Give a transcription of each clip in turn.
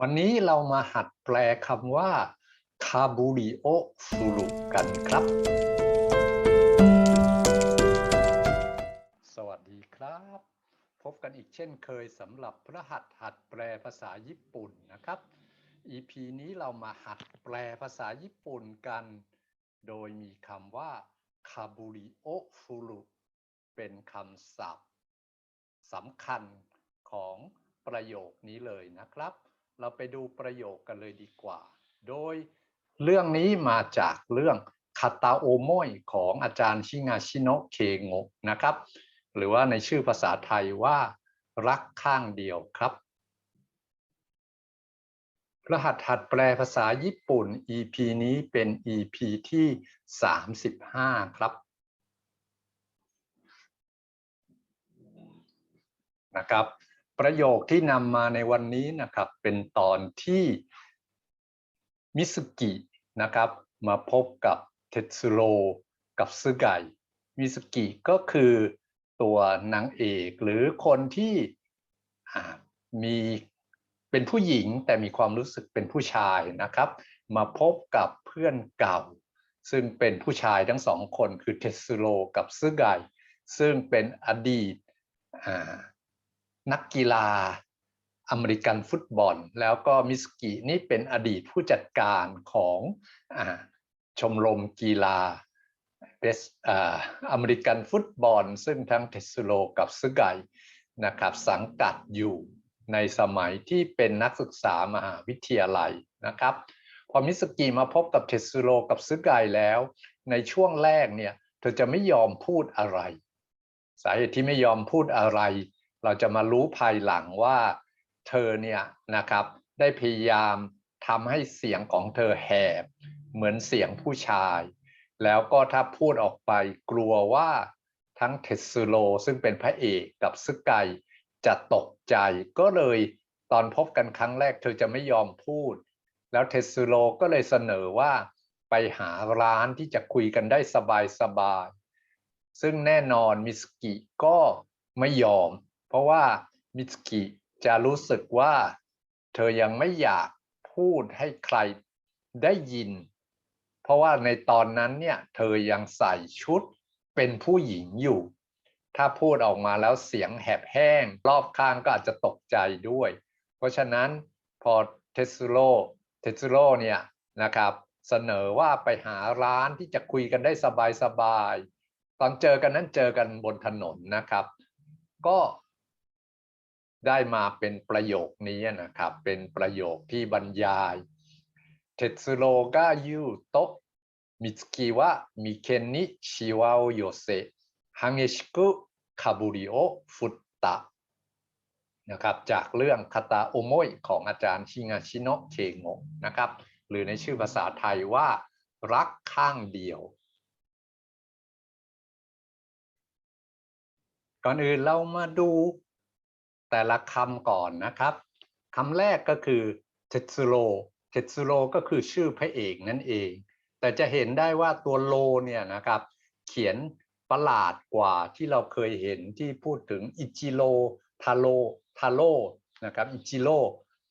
วันนี้เรามาหัดแปลคำว่าคาบูริโอฟูรุกันครับ สวัสดีครับ พบกันอีกเช่นเคยสำหรับพระหัดหัดแปลภาษาญี่ปุ่นนะครับ EP นี้เรามาหัดแปลภาษาญี่ปุ่นกัน โดยมีคำว่าคาบูริโอฟูรุเป็นคำศัพท์สำคัญของประโยคนี้เลยนะครับ เราไปดูประโยคกันเลยดีกว่า โดยเรื่องนี้มาจากเรื่องคาตาโอโมยของอาจารย์ชิงาชิโนะเคงะนะครับ หรือว่าในชื่อภาษาไทยว่า รักข้างเดียวครับ รหัสหัดแปลภาษาญี่ปุ่น EP นี้เป็น EP ที่ 35 ครับนะครับ ประโยคที่นำมาในวันนี้นะครับ เป็นตอนที่มิสุกินะครับ มาพบกับเทสึโรกับซึไกมิสุกิก็คือตัวนางเอกหรือคนที่มีเป็นผู้หญิงแต่มีความรู้สึกเป็นผู้ชายนะครับ มาพบกับเพื่อนเก่า ซึ่งเป็นผู้ชายทั้งสองคนคือเทสึโรกับซึไกซึ่งเป็นอดีต นักกีฬาอเมริกันฟุตบอล แล้วก็มิสกินี่เป็นอดีตผู้จัดการของอชมรมกีฬาเบสอเมริกันฟุตบอล ซึ่งทั้งเทสโลกับซึไกนะครับสังกัดอยู่ในสมัยที่เป็นนักศึกษามหาวิทยาลัยนะครับพอมิสกิมาพบกับเทสโลกับซึไกแล้ว ในช่วงแรกเนี่ยเธอจะไม่ยอมพูดอะไร สาเหตุที่ไม่ยอมพูดอะไร เราจะมารู้ภายหลังว่าเธอเนี่ยนะครับได้พยายามทำให้เสียงของเธอแหบ เหมือนเสียงผู้ชาย แล้วก็ถ้าพูดออกไปกลัวว่าทั้งเทสึโรซึ่งเป็นพระเอกกับซึไกจะตกใจก็เลยตอนพบกันครั้งแรกเธอจะไม่ยอมพูด แล้วเทสึโรก็เลยเสนอว่าไปหาร้านที่จะคุยกันได้สบายๆซึ่งแน่นอนมิสกิก็ไม่ยอม ราะว่ามิสกิจะรู้สึกว่าเธอยังไม่อยากพูดให้ใครได้ยิน เพราะว่าในตอนนั้นเนี่ยเธอยังใส่ชุดเป็นผู้หญิงอยู่ ถ้าพูดออกมาแล้วเสียงแหบแห้ง รอบข้างก็อาจจะตกใจด้วย เพราะฉะนั้นพอเทสโรเทสโรเนี่ยนะครับเสนอว่าไปหาร้านที่จะคุยกันได้สบายๆตอนเจอกันนั้นเจอกันบนถนนนะครับ ก็ ได้มาเป็นประโยคนี้นะครับ เป็นประโยคที่บรรยายเทสโรกายูโตะมิตกิวะมิเคนนิชิวาโอโยเซฮังเอชิกุคาบุริโอฟุตตะนะครับจากเรื่องคาตาโอโมยของอาจารย์ชิงาชิโนะเคโงนะครับ หรือในชื่อภาษาไทยว่ารักข้างเดียว ก่อนอื่นเรามาดู แต่ละคำก่อนนะครับคำแรกก็คือเทสึโรเทสึโรก็คือชื่อพระเอกนั่นเอง แต่จะเห็นได้ว่าตัวโลเนี่ยนะครับ เขียนประหลาดกว่าที่เราเคยเห็นที่พูดถึงอิจิโรทาโรทาโรนะครับอิจิโร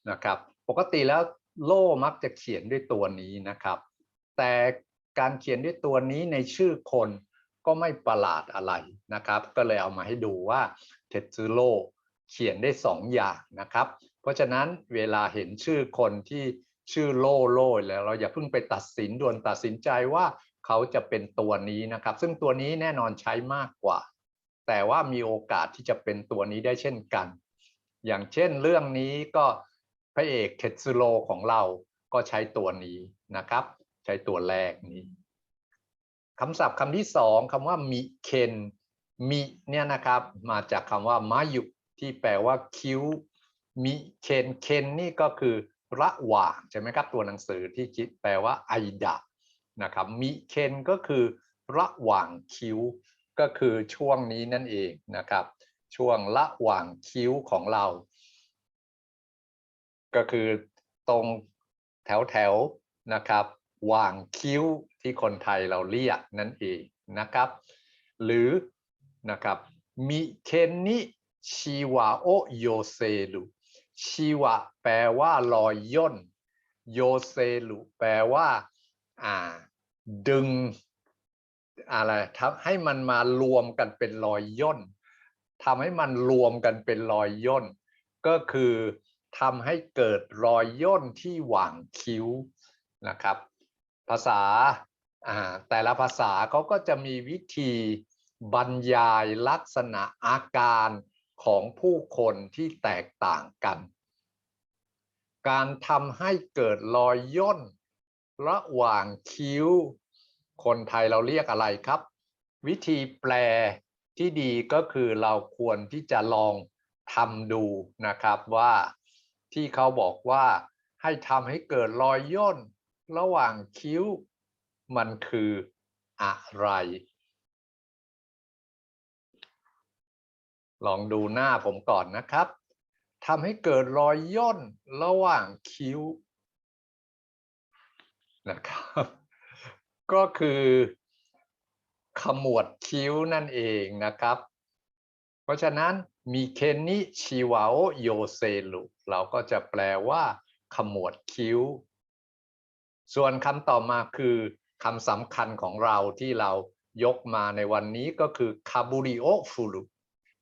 นะครับ ปกติแล้วโลมักจะเขียนด้วยตัวนี้นะครับ แต่การเขียนด้วยตัวนี้ในชื่อคนก็ไม่ประหลาดอะไรนะครับ ก็เลยเอามาให้ดูว่าเทสึโร เขียนได้สองอย่างนะครับ เพราะฉะนั้นเวลาเห็นชื่อคนที่ชื่อโล่โล่แล้วเราอย่าเพิ่งไปตัดสินด่วนตัดสินใจว่าเขาจะเป็นตัวนี้นะครับ ซึ่งตัวนี้แน่นอนใช้มากกว่า แต่ว่ามีโอกาสที่จะเป็นตัวนี้ได้เช่นกัน อย่างเช่นเรื่องนี้ก็พระเอกเทสึโรของเราก็ใช้ตัวนี้นะครับ ใช้ตัวแรกนี้คำศัพท์คำที่สองคำว่ามิเคนมิเนี่ยนะครับ มาจากคำว่ามายุ ที่แปลว่าคิ้วมิเคนเคนนี่ก็คือระหว่างใช่ไหมครับตัวหนังสือที่คิดแปลว่าไอดะนะครับมิเคนก็คือระหว่างคิ้วก็คือช่วงนี้นั่นเองนะครับ ช่วงระหว่างคิ้วของเรา ก็คือตรงแถวแถวนะครับว่างคิ้วที่คนไทยเราเรียกนั่นเองนะครับ หรือนะครับมิเคนนิ ชิวาโอโยเซรุชีวะแปลว่ารอยย่น โยเซลุแปลว่า อ่า ดึง อะไรทำให้มันมารวมกันเป็นรอยย่นทำให้มันรวมกันเป็นรอยย่น ก็คือทำให้เกิดรอยย่นที่หว่างคิ้วนะครับ ภาษาอ่าแต่ละภาษาเขาก็จะมีวิธีบรรยายลักษณะอาการ ของผู้คนที่แตกต่างกัน การทำให้เกิดรอยย่น ระหว่างคิ้ว คนไทยเราเรียกอะไรครับ วิธีแปลที่ดีก็คือเราควรที่จะลองทำดูนะครับว่าที่เขาบอกว่าให้ทำให้เกิดรอยย่น ระหว่างคิ้ว มันคืออะไร ลองดูหน้าผมก่อนนะครับทำให้เกิดรอยย่นระหว่างคิ้วนะครับ ก็คือขมวดคิ้วนั่นเองนะครับ เพราะฉะนั้นมีเคนนิชิวาโอโยเซลุเราก็จะแปลว่าขมวดคิ้ว ส่วนคำต่อมาคือคำสำคัญของเราที่เรายกมาในวันนี้ก็คือคาบุริโอฟูลุ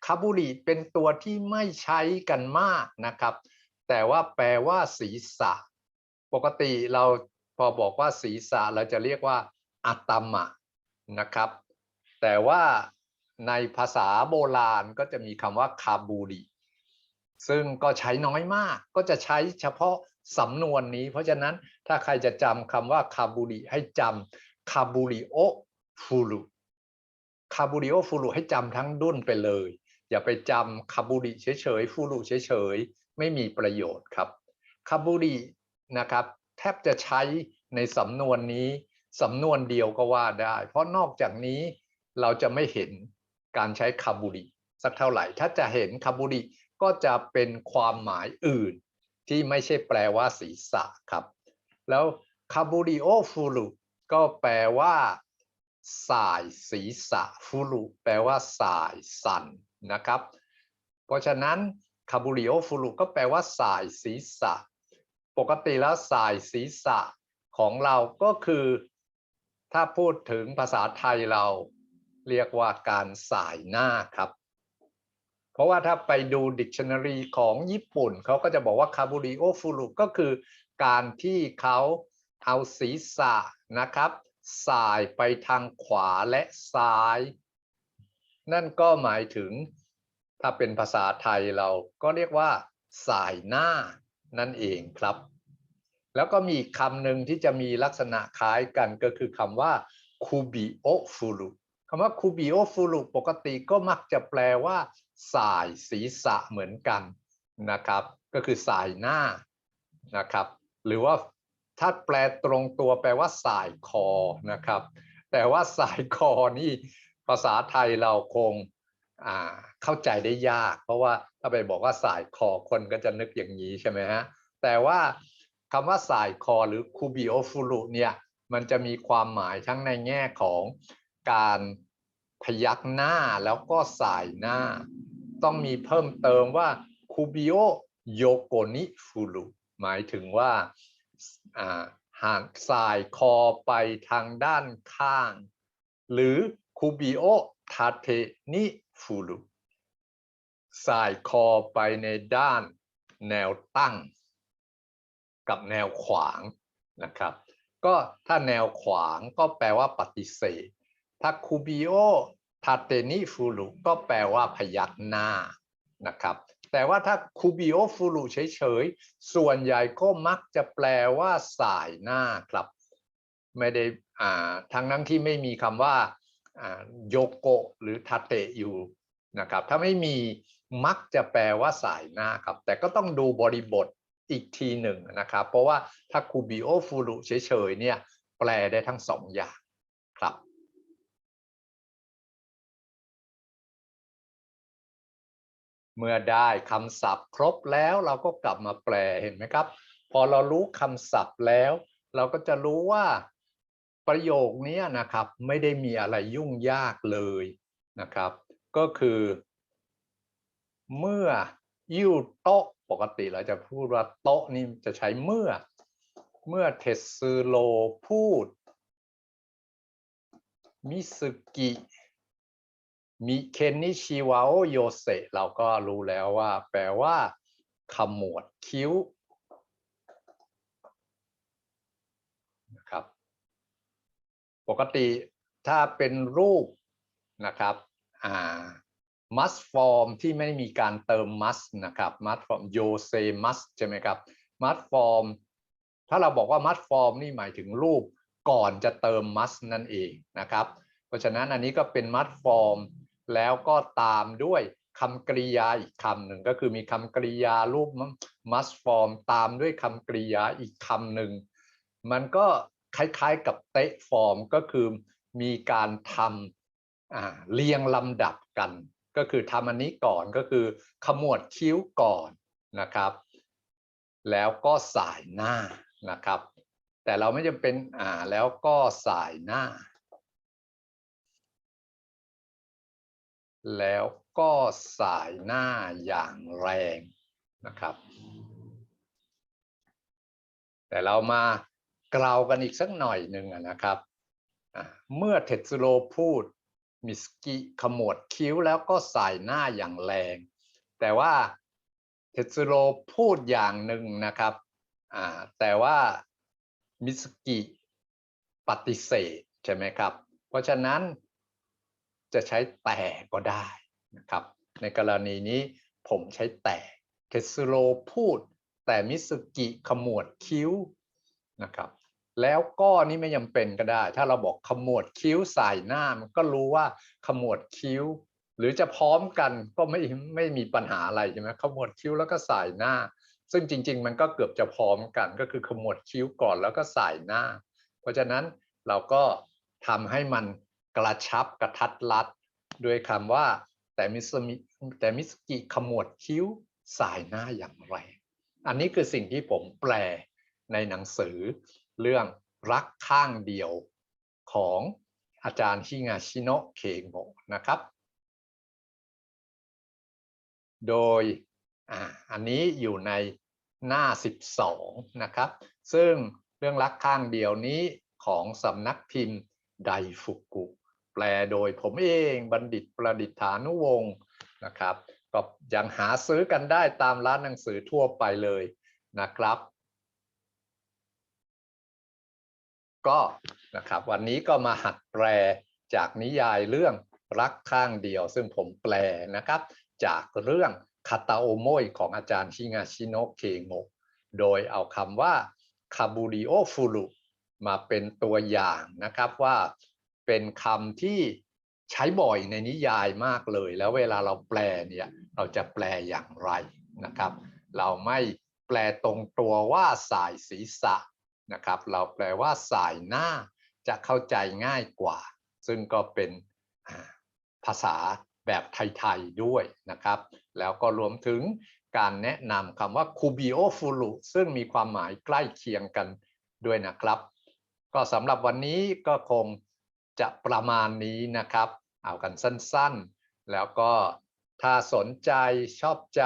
คาบุริเป็นตัวที่ไม่ใช้กันมากนะครับ แต่ว่าแปลว่า ศีรษะ ปกติเราพอบอกว่าศีรษะเราจะเรียกว่าอัตมะนะครับ แต่ว่าในภาษาโบราณก็จะมีคำว่าคาบูริซึ่งก็ใช้น้อยมากก็จะใช้เฉพาะสำนวนนี้ เพราะฉะนั้นถ้าใครจะจำคำว่าคาบูริให้จำคาบูริโอฟูรุคาบูริโอฟูรุให้จำทั้งดุนไปเลย อย่าไปจำคาบูริเฉยๆฟูรุเฉยๆไม่มีประโยชน์ครับคาบูรินะครับ แทบจะใช้ในสำนวนนี้สำนวนเดียวก็ว่าได้ เพราะนอกจากนี้เราจะไม่เห็นการใช้คาบุริสักเท่าไหร่ ถ้าจะเห็นคาบุริก็จะเป็นความหมายอื่น ที่ไม่ใช่แปลว่าศีรษะครับ แล้วคาบุริโอฟูรุก็แปลว่า สายศีรษะฟูรุแปลว่าสายสัน นะครับ เพราะฉะนั้นคาบุริโอฟูรุก็แปลว่าสายศีรษะ ปกติแล้วสายศีรษะของเราก็คือ ถ้าพูดถึงภาษาไทยเราเรียกว่าการสายหน้าครับ เพราะว่าถ้าไปดูดิกชันนารีของญี่ปุ่น เขาก็จะบอกว่าคาบุริโอฟูรุก็คือการที่เขาเอาศีรษะนะครับ สายไปทางขวาและซ้าย นั่นก็หมายถึงถ้าเป็นภาษาไทยเราก็เรียกว่า สายหน้านั่นเองครับ แล้วก็มีคำหนึ่งที่จะมีลักษณะคล้ายกันก็คือคำว่าคูบิโอฟูรุคำว่าคูบิโอฟูรุปกติก็มักจะแปลว่า สายศีรษะเหมือนกันนะครับ ก็คือสายหน้านะครับ หรือว่าถ้าแปลตรงตัวแปลว่าสายคอนะครับ แต่ว่าสายคอนี่ ภาษาไทยเราคงเข้าใจได้ยาก เพราะว่าถ้าไปบอกว่าสายคอคนก็จะนึกอย่างนี้ใช่ไหมฮะแต่ว่าคำว่าสายคอหรือคูบิโอฟูรุเนี่ยมันจะมีความหมายทั้งในแง่ของการพยักหน้าแล้วก็สายหน้า ต้องมีเพิ่มเติมว่าคูบิโอโยโกนิฟูรุหมายถึงว่าหากสายคอไปทางด้านข้าง หรือ คูบิโอทาเทนิฟูรุสายคอไปในด้านแนวตั้ง กับแนวขวางนะครับ ก็ถ้าแนวขวางก็แปลว่าปฏิเสธ ถ้าคูบิโอทาเตนิฟูรุก็แปลว่าพยักหน้านะครับ แต่ว่าถ้าคูบิโอฟูรุเฉยๆ ส่วนใหญ่ก็มักจะแปลว่าสายหน้าครับ ไม่ได้อ่าทั้งนั้นที่ไม่มีคำว่า โยโกะหรือทาเตะอยู่นะครับถ้าไม่มีมักจะแปลว่าสายหน้าครับ แต่ก็ต้องดูบริบทอีกทีหนึ่งนะครับ เพราะว่าถ้าคูบิโอฟูรุเฉยๆเนี่ยแปลได้ทั้งสองอย่างครับเมื่อได้คำศัพท์ครบแล้วเราก็กลับมาแปลเห็นไหมครับ พอเรารู้คำศัพท์แล้ว เราก็จะรู้ว่า ประโยคนี้นะครับไม่ได้มีอะไรยุ่งยากเลยนะครับ ก็คือ เมื่อยูโตโอปกติเราจะพูดว่าโต๊ะนี่จะใช้เมื่อ เมื่อเทสึโรพูด มิสึกิมิเคนนิชิวาโอโยเซเราก็รู้แล้วว่า แปลว่าขมวดคิ้วนะครับ ปกติถ้าเป็นรูปนะครับอ่า must form ที่ไม่มีการเติม must นะครับ must form โยเซ must ใช่ไหมครับ must form ถ้าเราบอกว่า must form นี่หมายถึงรูปก่อนจะเติม must นั่นเองนะครับ เพราะฉะนั้นอันนี้ก็เป็น must form แล้วก็ตามด้วยคำกริยาอีกคำหนึ่งก็คือมีคำกริยารูป must form ตามด้วยคำกริยาอีกคำหนึ่งมันก็ คล้ายๆกับเตะฟอร์มก็คือมีการทำเรียงลำดับกัน ก็คือทำอันนี้ก่อนก็คือขมวดคิ้วก่อนนะครับ แล้วก็สายหน้านะครับ แต่เราไม่จำเป็นอ่าแล้วก็สายหน้า แล้วก็สายหน้าอย่างแรงนะครับ แต่เรามา กล่าวกันอีกสักหน่อยหนึ่งนะครับ เมื่อเทสโรพูดมิสกิขมวดคิ้วแล้วก็สายหน้าอย่างแรง แต่ว่าเทสโรพูดอย่างหนึ่งนะครับแต่ว่ามิสกิปฏิเสธใช่ไหมครับ เพราะฉะนั้นจะใช้แต่ก็ได้นะครับ ในกรณีนี้ผมใช้แต่เทสโรพูดแต่มิสกิขมวดคิ้วนะครับ แล้วก็นี่ไม่จำเป็นก็ได้ ถ้าเราบอกขมวดคิ้วใส่หน้ามันก็รู้ว่าขมวดคิ้ว หรือจะพร้อมกันก็ไม่ไม่มีปัญหาอะไรใช่ไหมขมวดคิ้วแล้วก็ใส่หน้า ซึ่งจริง ๆ มันก็เกือบจะพร้อมกัน ก็คือขมวดคิ้วก่อนแล้วก็ใส่หน้า เพราะฉะนั้นเราก็ทำให้มันกระชับกระทัดรัดด้วยคำว่าแต่มิสมิแต่มิสกิขมวดคิ้วสายหน้าอย่างไร อันนี้คือสิ่งที่ผมแปลในหนังสือ เรื่องรักข้างเดียวของอาจารย์ฮิงาชิโนะเคโมนะครับ โดยออันนี้อยู่ในหน้า 12 นะครับ ซึ่งเรื่องรักข้างเดียวนี้ของสำนักพิมพ์ไดฟุกุ แปลโดยผมเองบัณฑิตประดิษฐานุวงศ์นะครับ ก็ยังหาซื้อกันได้ตามร้านหนังสือทั่วไปเลยนะครับ ก็นะครับวันนี้ก็มาหัดแปลจากนิยายเรื่องรักข้างเดียว ซึ่งผมแปลนะครับ จากเรื่องคาตาโอโมยของอาจารย์ชิงาชิโนะเคโงโดยเอาคำว่าคาบูริโอฟูรุมาเป็นตัวอย่างนะครับว่าเป็นคำที่ใช้บ่อยในนิยายมากเลย แล้วเวลาเราแปลเนี่ยเราจะแปลอย่างไรนะครับ เราไม่แปลตรงตัวว่าสายศีรษะ นะครับ เราแปลว่าสายหน้าจะเข้าใจง่ายกว่า ซึ่งก็เป็นภาษาแบบไทยๆด้วยนะครับ แล้วก็รวมถึงการแนะนำคำว่าคูบิโอฟูรุซึ่งมีความหมายใกล้เคียงกันด้วยนะครับ ก็สำหรับวันนี้ก็คงจะประมาณนี้นะครับ เอากันสั้นๆ แล้วก็ถ้าสนใจชอบใจ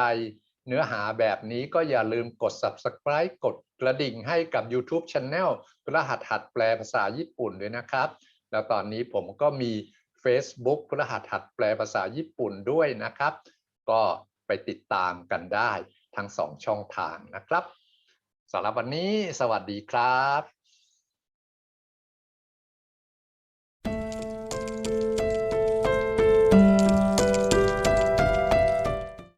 เนื้อหาแบบนี้ก็อย่าลืมกด subscribe กดกระดิ่งให้กับ YouTube Channel รหัสหัดแปลภาษาญี่ปุ่นด้วยนะครับ แล้วตอนนี้ผมก็มี Facebook พรหัสหัดแปลภาษาญี่ปุ่นด้วยนะครับ ก็ไปติดตามกันได้ทั้งสองช่องทางนะครับสำหรับวันนี้สวัสดีครับ